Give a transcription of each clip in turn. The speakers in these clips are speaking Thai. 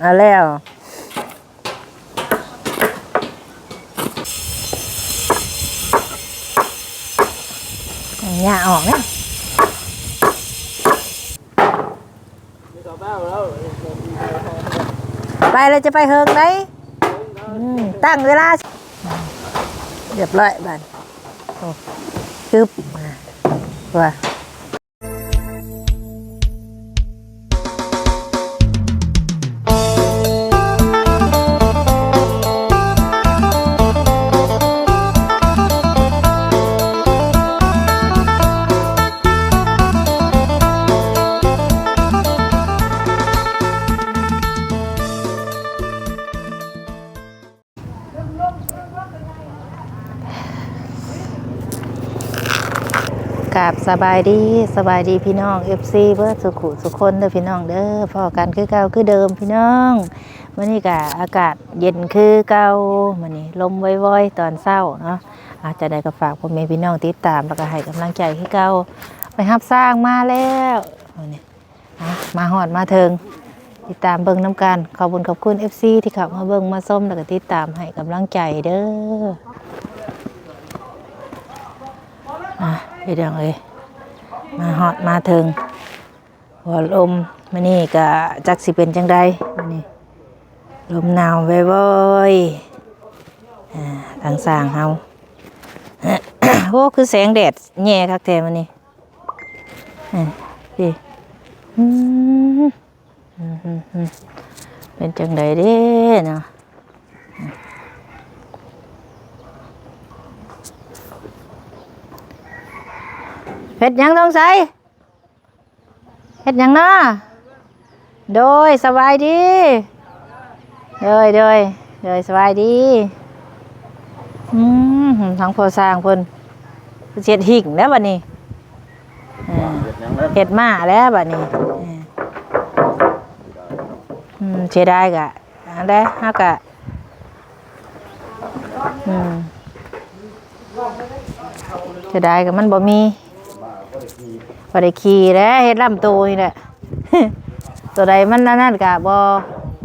เอาแล้วหญ้าออกนี่ยไปเลยจะไปเฮิงไหนอืมตั้งเวลาเรียบร้อยบ้านโอ้จึ๊บมาว่า กับสบายดีสบายดีพี่น้อง FC เบิร์สุขุสุขคนเด้อพี่น้องเด้อพอกันคือเก่าคือเดิมพี่น้องวันนี้ก็อากาศเย็นคือเก่าวันนี้ลมว่อยๆตอนเช้าเนาะอาจจะได้ก็ฝากพ่อแม่พี่น้องติดตามแล้วก็ให้กำลังใจคือเก่าไปรับสร้างมาแล้วนี่มาหอดมาเทิงติดตามเบิ่งน้ำกันขอบคุณขอบคุณ FC ที่ข้ามาเบิ่งมาส้มแล้วก็ติดตามให้กำลังใจเด้ออะ พี่เดียงเอ้ยมาฮอดมาถึงหัวลมมานี่ก็จักสิเป็นจังใดมานี่ลมหนาวไว้บ่อยๆอ่าทางสร้างเฮาโอ้คือแสงแดดแย่คักแท้มานี่อะพี่อืมเป็นจังใดเด้เนาะ เฮ็ดหยังต้องใส่เฮ็ดหยังเนาะโดยสบายดีโดยโดยโดยสบายดีอืมทั้งพอสร้างเพิ่นเพิ่นเฮ็ดหิ่งแล้วบัดนี้อ่าเฮ็ดมาแล้วบัดนี้อ่าอืมเสียดายกะอันใดเฮากะอืมเสียดายกะมันบ่มี บ่ได้ขี่แหล้วเฮ็ดลำตัวนี่แหละ ตัวใดมันนั่นนั่นกะบ่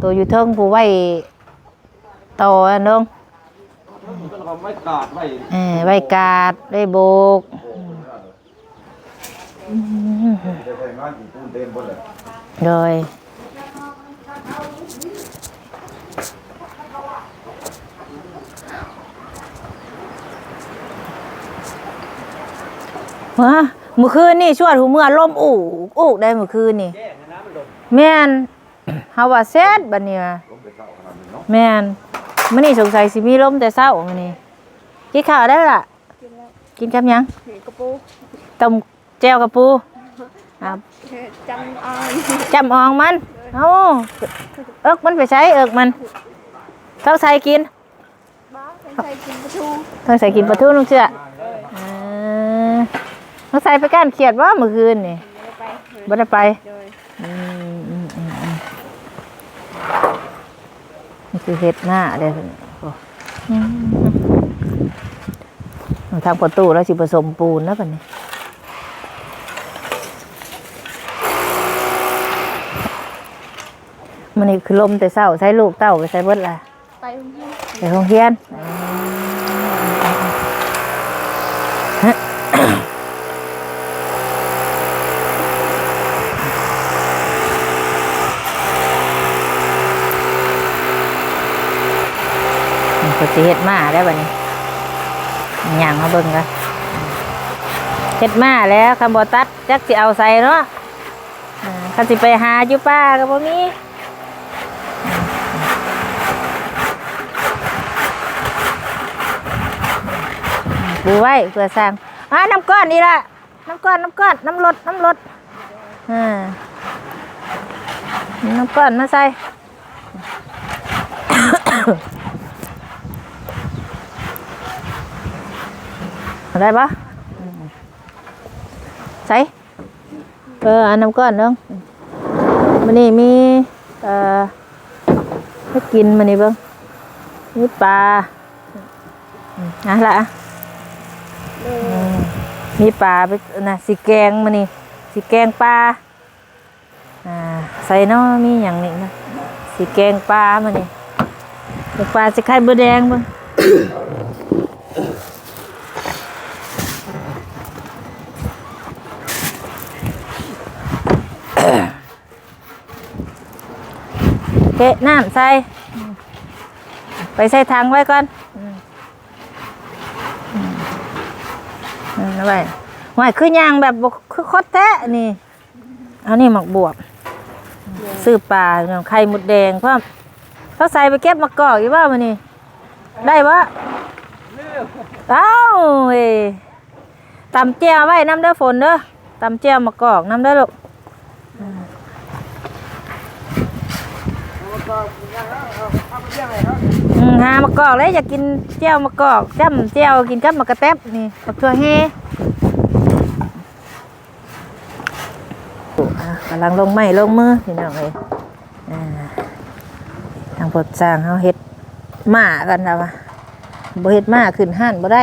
ตัวอยู่เทิงผู้ไว้โตอันนึงเราไม่กาดไว้เออไว้กาดไว้โบกจะใช้งานอีกปูนเต็มหมดเลยโดยฮะเมื่อคืนนี่ชวดหูเมื่อลมอูกอูกได้เมื่อคืนนี่แม่นเฮาว่าแซ่ดบัดนี้ว่าลงไปเศร้าขนาดนี้เนาะแม่นมื้อนี้สงสัยสิมีลมแต่เช้ามื้อนี้กินข้าวได้ล่ะ กินกับหยังกระปูต้มแจ่วกับปูอ่าจำออนจำอองมันเอ้าเอิกมันไปใช้เอิกมันเขาใส่กินบ้าเป็นใครกินปลาทูเขาใส่กินปลาทูลุงเชื่อเออ เขาใส่ไปก้านเขียดว่าเมื่อคืนนี่ไปบ่ได้ไปโดยอืมอืมอืมอืมนี่คือเฮ็ดหน้าเด้อโอ้อืมทางประตูแล้วสิผสมปูนแล้วบัดนี้มันนี่คือลมแต่เศร้าใช้ลูกเต้าไปใช้เบิดละไปโรงเรียนไปโรงเรียน มันก็สิเฮ็ดมาได้วบัดนี้ย่างมาเบิ่งกันเฮ็ดมาแล้วคำบ่ตัดจักสิเอาใส่เนาะอ่าคันสิไปหาอยู่ป้าก็บ่มีดูไว้เพื่อสร้างอ่าน้ำก้อนนี่ละน้ำก้อนน้ำก้อนน้ำลดน้ำลดอ่าน้ำก้อนมาใส่ ได้ปะใส่เอออันน้ำก้อนเนึงมันนี่มีเอ่อให้กินมันนี่เบิ้งมีปลาอืมอะละมีปลาไปนะสีแกงมานี่สีแกงปลาอ่าใส่เน้อมีอย่างนี้นะสีแกงปลามานี่ปลาสิไข่เบอร์แดงเบ้าง เกะน้ำใส่ ไปใส่ถังไว้ก่อนอืมอืมอืมเอาไว้หวยคือย่างแบบคือคดแท้นี่ เอานี่หมักบวบซื้อปลาไข่หมุดแดงเพราะเขาใส่ไปเก็บมะกอกอยู่ว่ามันนี่ ได้ปะเอ้าเว้ตำเจียวไว้น้ำเด้อฝนเด้อตำเจียวมะกอกน้ำเด้อลูก อืมหามะกอกเลยอยากกินเจียวมะกอกจ้ำเจียวกินกับมะกระแตบนี่กับถั่วแห้กำลังลงไม้ลงมือพี่น้องเอ้ยทางปดสร้างเขาเฮ็ดหมากันแล้ววะบ่เฮ็ดหมาขึ้นห้านบ่ได้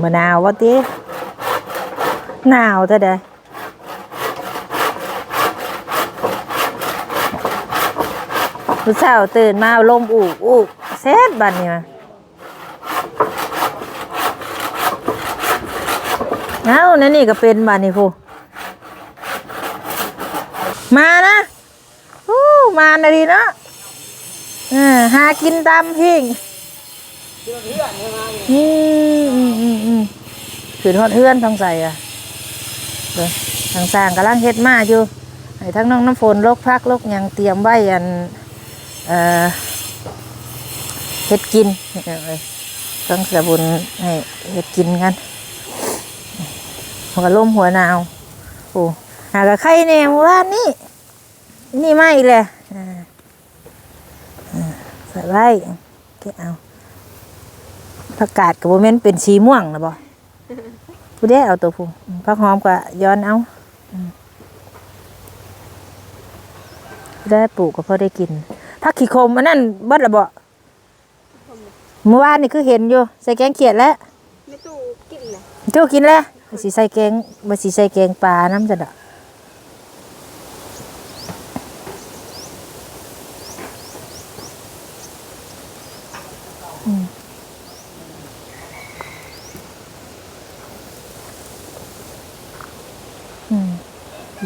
มะนาววะติหนาวเท่าใดผู้สาวตื่นมาลมอูกอูกเซ็ดบัดนี้มาเอานั่นนี่ก็เป็นบัดนี้พูมานะ อู้มานะดีเนาะ ออหากินตามพิงอืมอืมอืมอืมขืนฮอดเฮือนทางใส่อะเด้อทางสร้างกำลังเฮ็ดมาอยู่ให้ทั้งน้องน้ำฝนลกพักลกยังเตรียมไว้อันเอ่อเฮ็ดกินต้องสะบุญให้เฮ็ดกินกันหัวลมหัวหนาวโอ้หากะไข่แน่เมื่านนี่นี่ไมาอีกเลย ใส่ไว้แกะเอาผักกาดกับโบเมนเป็นสีม่วงนะบอผู้ได้เอาตัวผู้ผักหอมก็ย้อนเอาอืมผู้ได้ปลูกก็พอได้กินผักขี้คมอันนั้นเบิดละบ่เมื่อวานนี่คือเห็นอยู่ใส่แกงเขียดแล้วไม่ตู้กินเลยเจ้ากินแล้วสิใส่แกงบ่สิใส่แกงปลาน้ำจะดอก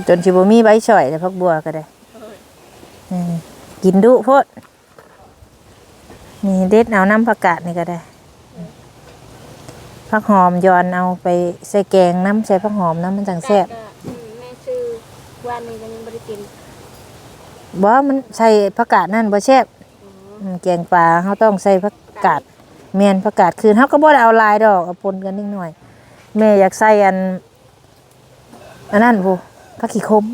จนชิบมีใบช่อยแต่พักบัวก็ได้อืมกินดุโพดนี่เด็ดเอาน้ำผักกาดนี่ก็ได้ผักหอมยอนเอาไปใส่แกงน้ำใส่ผักหอมน้ำมันจังแซ่บอืมแม่ซื้อวันนี้ยังไม่ได้กินบ่มันใส่ผักกาดนั่นบ่แซ่บอืมแกงปลาเขาต้องใส่ผักกาดเมียนผักกาดคืนเขาก็บ่ได้เอาหลายดอกเอาปนกันนิดหน่อยแม่อยากใส่อันอันนั้น พูผักขี้คม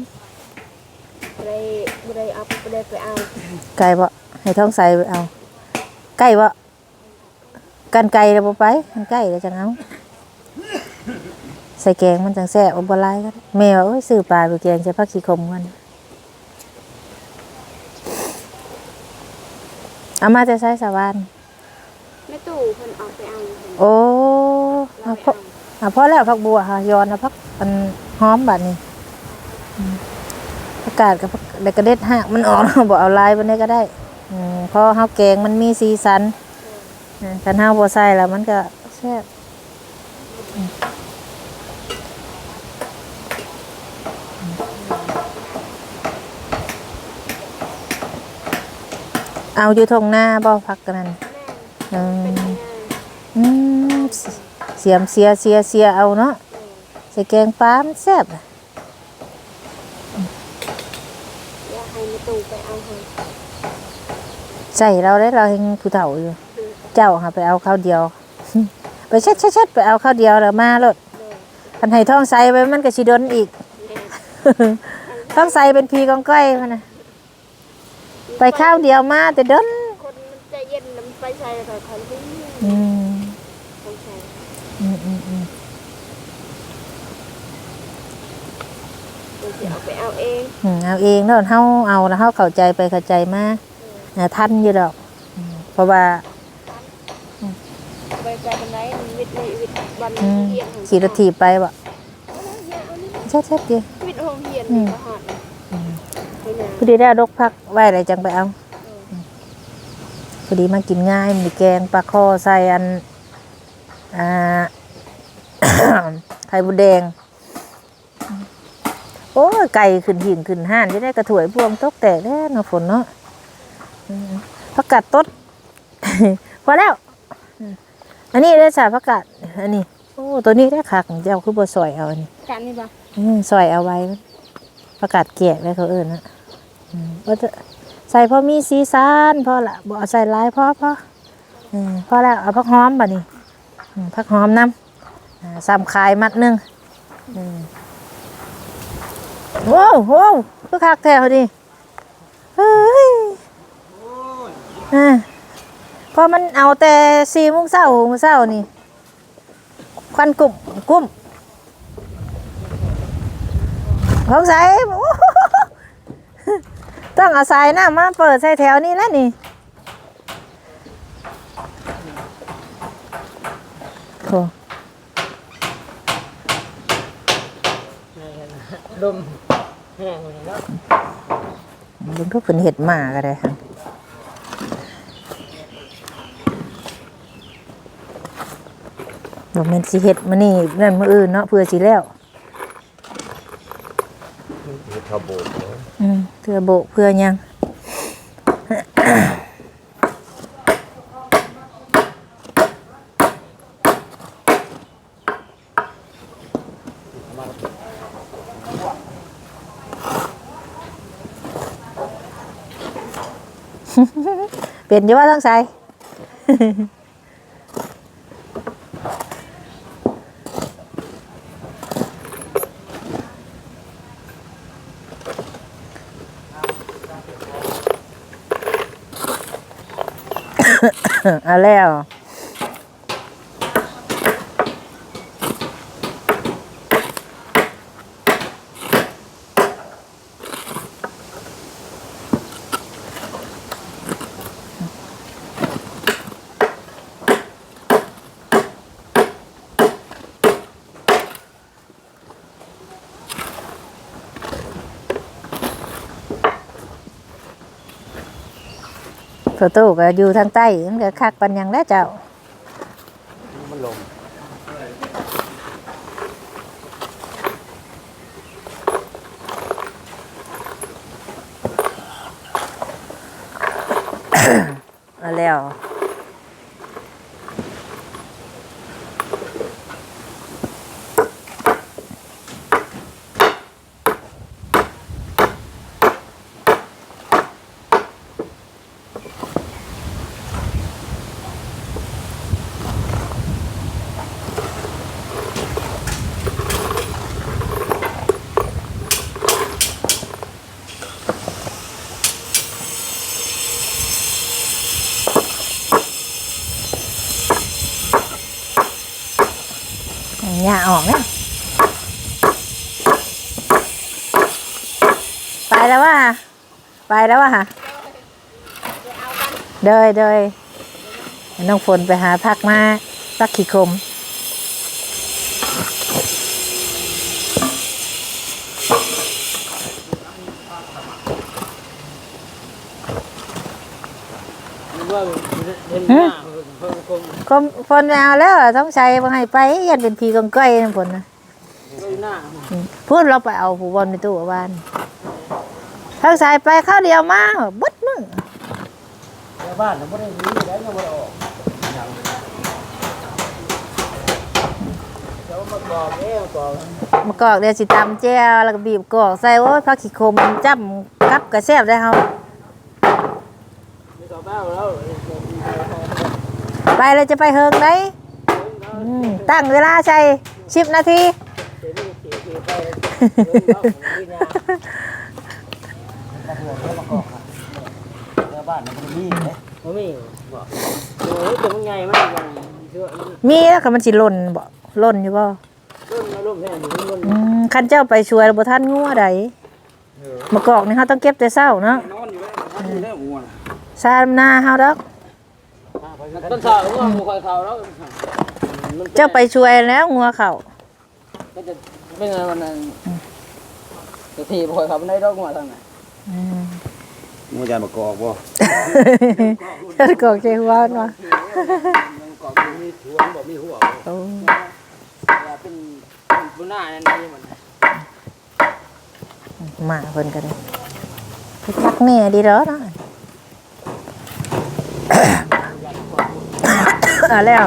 ไม่ได้ไม่ได้เอาไม่ได้ไปเอาไก่บ่ให้ท้องใส่ไปเอา ไก่บ่กันไก่แล้วบ่ไปกันไก่แล้วจังเอาใส่แกงมันจังแซ่บเอาบ่หลายก็ได้แม่ว่าโอ้ยซื้อปลาไปแกงใส่ผักขี้ขมกันเอามาจะใช้สวรรค์แม่ตู่เพิ่นเอาไปเอาเพิ่นโอ้เราเอาไปพอเอาอะพอแล้วผักบัวค่ะย้อนเอาผักอันหอมบัดนี้ อืมผักกาดกับผักแล้วก็เด็ดหักมันออกบ่เอาลายบันนี้ก็ได้อืมเพราะเฮาแกงมันมีสีสันอ่าคันเฮาบ่ใส่แล้วมันก็แซ่บอืมเอาอยู่ทงหน้าบ่พักกันนั่นอืมเป็นยังไงอืมเสียมเสียเสียเสียเอาเนาะใส่แกงปลามันแซ่บ อย่าให้แม่ ตู่ไปเอาเพิ่นใส่เราได้เราเห็นผู้เฒ่าอยู่ เจ้าหาไปเอาข้าวเดียว ไปเช็ดเช็ดเช็ดไปเอาข้าวเดียวแล้วมาโลดเลยคันให้ท้องใส่ไว้มันก็สิดนอีกแม่ท้องใส่เป็นพีกองก้อยมันน่ะไปข้าวเดียวมาแต่ดนคนมันใจเย็นแล้วมันไปใส่แล้วก็คันที่ อืม ต้องใส่ อืมอืมอืม เดี๋ยวสิเอาไปเอาเองอืมเอาเองแล้วเฮาเอาแล้วเฮาเข้าใจไปเข้าใจมาอ่าทันอยู่ดอกอืมเพราะว่าไปไกลกันไหนมันวิทย์ในวิทย์วันอืมเฮียนของขี่รถถีบไปบ่เอานี่เช็ดเช็ดดิวิทย์โรงเรียนอืมก็หอดนะไปไหนพอดีได้ดกพักไว้อะไรจังไปเอาพอดีมากินง่ายมีแกงปลาคอใส่อันอ่า ไข่บุแดง โอ้ยไก่ขึ้นหิ่งขึ้นห้านจะได้กระถวยพวงตกแตกแน่เนาะฝนเนาะอืมผักกาดต้นพอแล้วอืมอันนี้ได้สาผักกาดอันนี้โอ้ตัวนี้ได้คักเจ้าคือบัวซอยเอาอันนี้กันนี่ปะอืมซอยเอาไว้ประกาศแกะไว้เขาเอิญนะอืมว่าจะใส่พอมีสีสันพอละบ่เอาใส่หลายพอพออืมพอแล้วเอาผักหอมบ่นี่อืมผักหอมน้ำอ่าซ้ำคายมัดหนึงอืม โว้วโว้วคือคักแท้เขาดิเฮ้ยอ่าพอมันเอาแต่สี่โมุ้งเศร้าโมุ้งเศร้านี่ควันกลุ่มกุ้มสงสัยต้องเอาสายน้ำมาเปิดใส่แถวนี้แล้วนี่โอ้ลม แห้งเลยเนาะลุงก็เป็นเห็ดหมาก็ได้ค่ะบอกมันสิเห็ดมานี่นั่นมืออื่นเนาะเพื่อสิแล้วมีทาโบกเนาะอืมเพื่อโบกเพื่อหยัง เป็นอยู่ว่าต้องใส่ เอาแล้ว โฟโต้ก็อยู่ทางใต้มันก็คักปันยังแล้วเจ้า มันลม เอาแล้ว ไปแล้วว่ะไป แล้วว่ะเดยเดยน้องฝนไปหาพักมาสักขีคมมันว่าเห็นหน้าเพิ่นคงคมฝนไม่เอาแล้วต้องใช้บ่ให้ไปยันเป็นพีกองก้อยนะฝนนะก็หน้าอืมพูดเราไปเอาผู้บอลในตู้บ้าน ทั้งสายไปข้าวเดียวมาบึดมึงบ้านน่ะบ่ได้หนีแล้วยังได้ออกเดี๋ยวมากอกเอ้กอกมากอกเดี๋ยวสิตำแจ้วแล้วก็บีบกอกใส่โอ้ยผักขี้โคมจ้ำกับกระแซบได้เฮาไปเลยจะไปเฮิงไหนอืมตั้งเวลาใช่สิบนาที เดี๋ยวนี้สิสิไปเรื่องเนาะนี่นะชาวบ้านน่ะบ่ได้มีเด้บ่มีบ่โอ้ยตัวมันใหญ่มากอย่างเชื่อมันมีแล้วก็มันสิหล่นบ่หล่นอยู่บ่ต้นมาร่มแท้นี่มันอืมคันเจ้าไปช่วยแล้วบ่ทันงัวใดมากอกนี่เฮาต้องเก็บแต่เช้าเนาะนอนอยู่แล้วมันอยู่แล้วหัวซามหน้าเฮาดอกต้นสาวว่าหมูควายเขาแล้วมันเจ้าไปช่วยแล้วงัวเข้าก็จะเป็นอะไรมันนั่นจะถีบควายเขาไม่ได้ดอกหัวทางไหน อืมมูจานมากอกบ่เจ้ากอกใจหัวเนาะมันเกาะมีชวนบอกมีหัวโอ้เป็นเป็นบุญหน้านั่นนี่มันมาเพิ่นก็ได้ไปพักแม่ดีเด้อเนาะอะแล้ว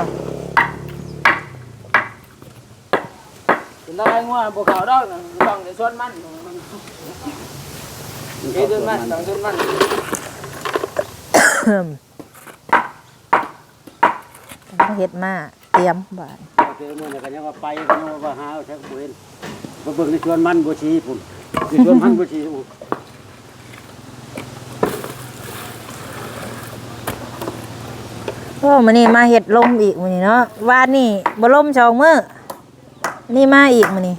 เป็นอะไรงัวพวกเขาดอกต้องจะชวนมัน เฮ้ยชวนมันต้องชวนมันต้องเฮ็ดมาเตรียมบาดเจอมันก็ยังว่าไปก็ยังว่าหาแท็กบ่เห็นบ่เบิ่งในชวนมันบ่ชี้พุ่นในชวนมันบ่ชี้พุ่นโอ้มื้อนี้มาเฮ็ดลมอีกมื้อนี้เนาะวานนี่บ่ลมสองมื้อนี่มาอีกมื้อนี้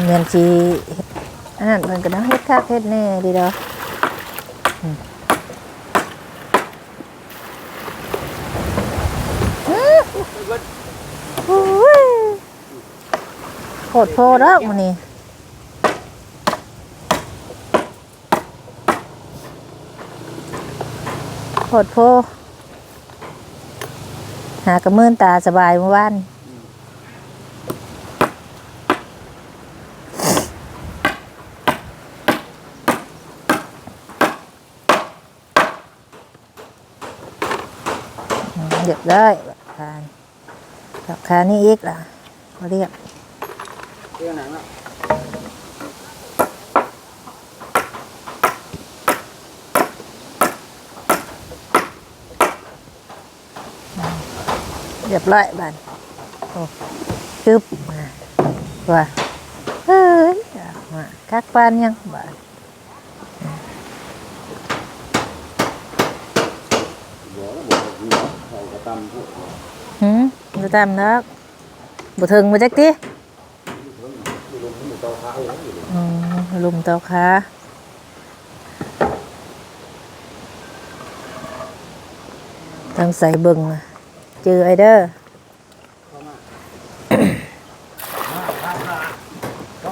เหมือนสิเฮ็ดอันนั้นเพิ่นก็ต้องเฮ็ดคักเฮ็ดแน่ดีดอโอ้ยโคตรโพดแล้วมันนี่โคตรโพหากระมื่นตาสบายเมื่อวานอืม เรียบร้อยทานราคานี่อีกล่ะเขาเรียกเรื่องหนังอะเรียบร้อยบานโอ้ตึบมาว่าเฮ้ยมาคักปานยังบาน บ่แล้วบ่มีเขาก็ตำพวก หืมดูตามนักบุถึงมาจักทีอืมลุมเตาขาต้องใส่เบิ่งเจอไอเดอร์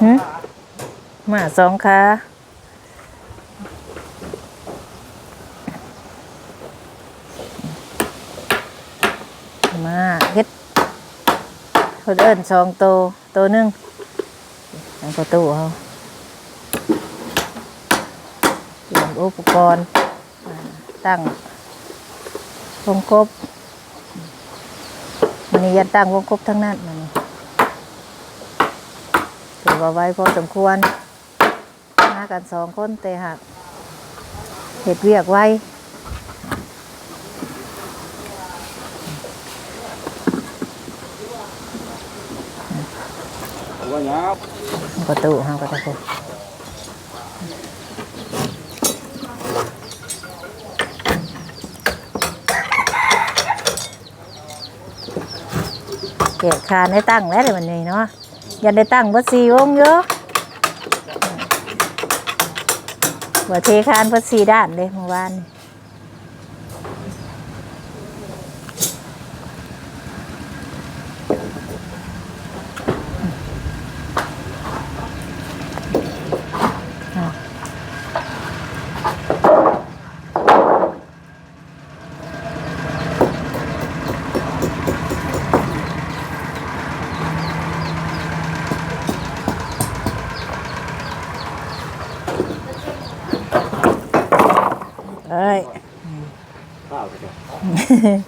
หืมมาสองขามาเฮ็ด เพิ่นเอิ้นสองโตโตวหนึ่งทางประตูเขาเตรียมอุปกรณ์ตั้งวงกบมันนี้ยันตั้งวงกบทั้งนั้นมันนี้ถือว่าไว้พอสมควรมากันสองคนแต่หากเห็ดเวียกไว้ โว่าหยาบ ประตูห้างประตูเกียคานได้ตั้งแล้วเดี๋ยวันนี้เนาะยันได้ตั้งเบดสี่วงเยอะว่เทคานเบดสี่ด้านเลยเมื่อวานนี่เอ้ย ข้าว เถอะ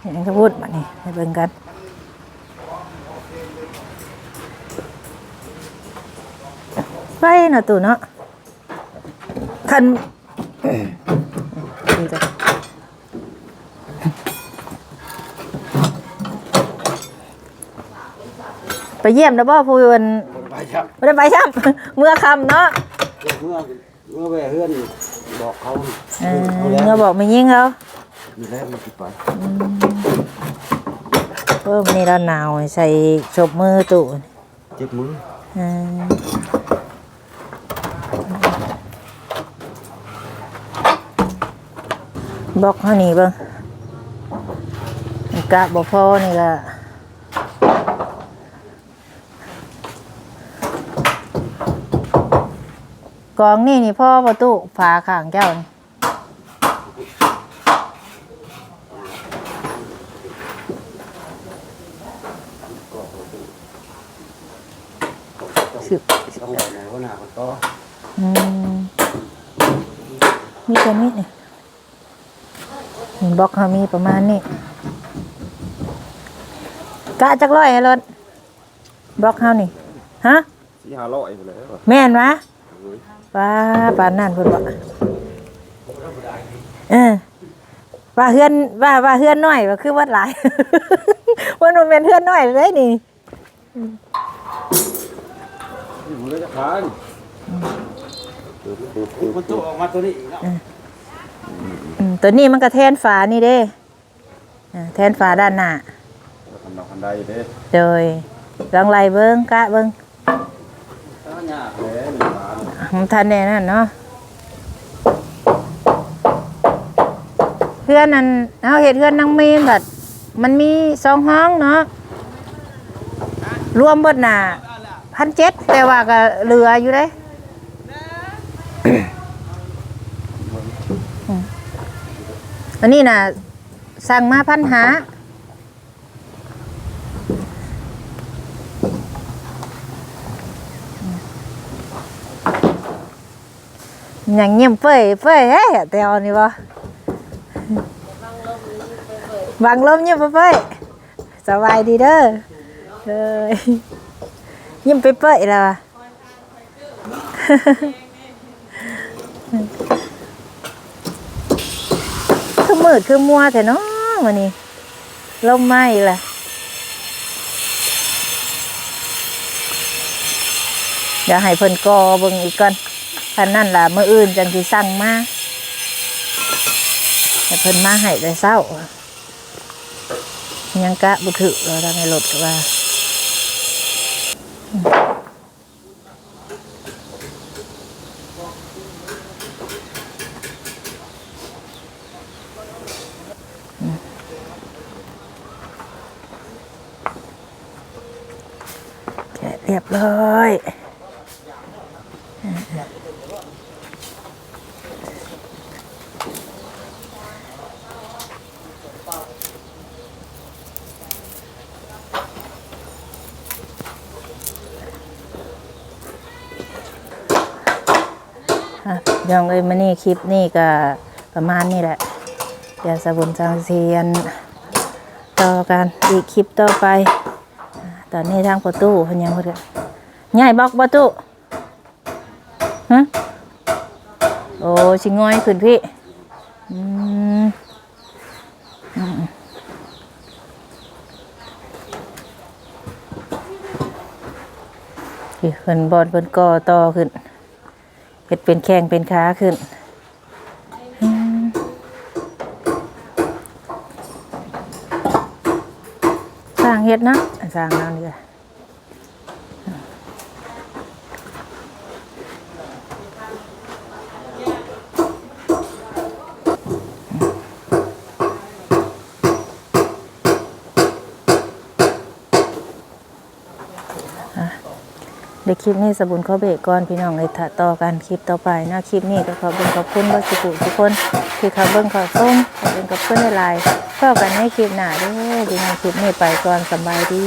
เห็นเขาพูดมานี่ให้เบิ่งกันไปเนาะตู่เนาะคันนี่จ้ะไปเยี่ยมนะบ่ผู้วันไปครับไม่ได้ไปช่ำเมื่อคำเนาะเมื่อเมื่อแว่เฮือนบอกเขาเออเขาแล้วเมื่อบอกไม่ยิงเขา มีแล้วมันสิไปเพิ่มนี่เราหนาวใส่ชบมือตู่เจ็บมือเออบอกเขานี่เบิ่งกะบ่พอนี่ก็กองนี่นี่พ่อประตูฝาข้างเจ้านี่ สิบต้องไหวไหนหัวหน้าคนต่ออืมมีตัวนี้นี่เห็นบล็อกเขามีประมาณนี้กะจักร้อยให้รถบล็อกเขานี่ฮะสี่ห้าร้อยไปแล้วแม่นวะป้าปานนั่นเพิ่นบอกเออว่าเฮือนว่าว่าเฮือนน้อยว่าคือวัดหลายว่ามันเป็นเฮือนน้อยเลยนี่นี่ มันเลยจะขายมันตัวออกมาตัวนี้อีกแล้วอืมตัวนี้มันก็แทนฝานี่เด้อ่าแทนฝาด้านหน้าคันดอกคันใดเด้โดยลองไล่เบิ้งกะเบิ้งถ้ายากแล้วนี่หมาเนี่ยมันทันแน่นั่นเนาะเพื่อนนั่นเอาเห็ดเพื่อนนางมีนแบบมันมีสองห้องเนาะรวมเบิดหนา พันเจ็ดแต่ว่าก็เหลืออยู่เลยอืมอันนี้น่ะสั่งมาพันหาอย่างเงียบเฟ้ยเฟ้ยเฮ้ยแต่เอานี่บ่บังลมเงียบเฟ้ยสบายดีเด้อเลย ยิ้มไปเป้ยแล้วะคือมืดคือมัวแต่เนาะวันนี้ลมไหม้ละเดี๋ยวให้เพิ่นกอเบิ่งอีกก่อนพันนั่นล่ะเมื้ออื่นจังสิสั่งมาให้เพิ่นมาให้แต่เช้ายังกะบุถือเราทางในรถก็ว่า เรียบร้อยอะยังเลยมานี่ คลิปนี่ก็ประมาณนี้แหละ เดี๋ยวสบุนสังเซียนต่อกันอีกคลิปต่อไป ตอนนี้ทางประตูพยังพิ่นก็ใหญ่บอกประตูฮะโอ้ชิงงอยขึ้นพี่อืมอืมพี่เพิ่นบอลเพิ่นก่อต่อขึ้นเฮ็ดเป็นแข้งเป็นขาขึ้น เฮ็ดนะสร้างแล้วนี่ เดี๋ยวคลิปนี้สบุญเขาเบรกก่อนพี่น้องเลยถ่าต่อกันคลิปต่อไปนะคลิปนี้ก็ขอบคุณขอบคุณบัสุขุทุกคนที่เขาเบิ้งขอส้มขอบคุณกับเพื่อนในไลน์ชอกันให้คลิปหน้าด้วยดีงานคลิปนี้ไปก่อนสบายดี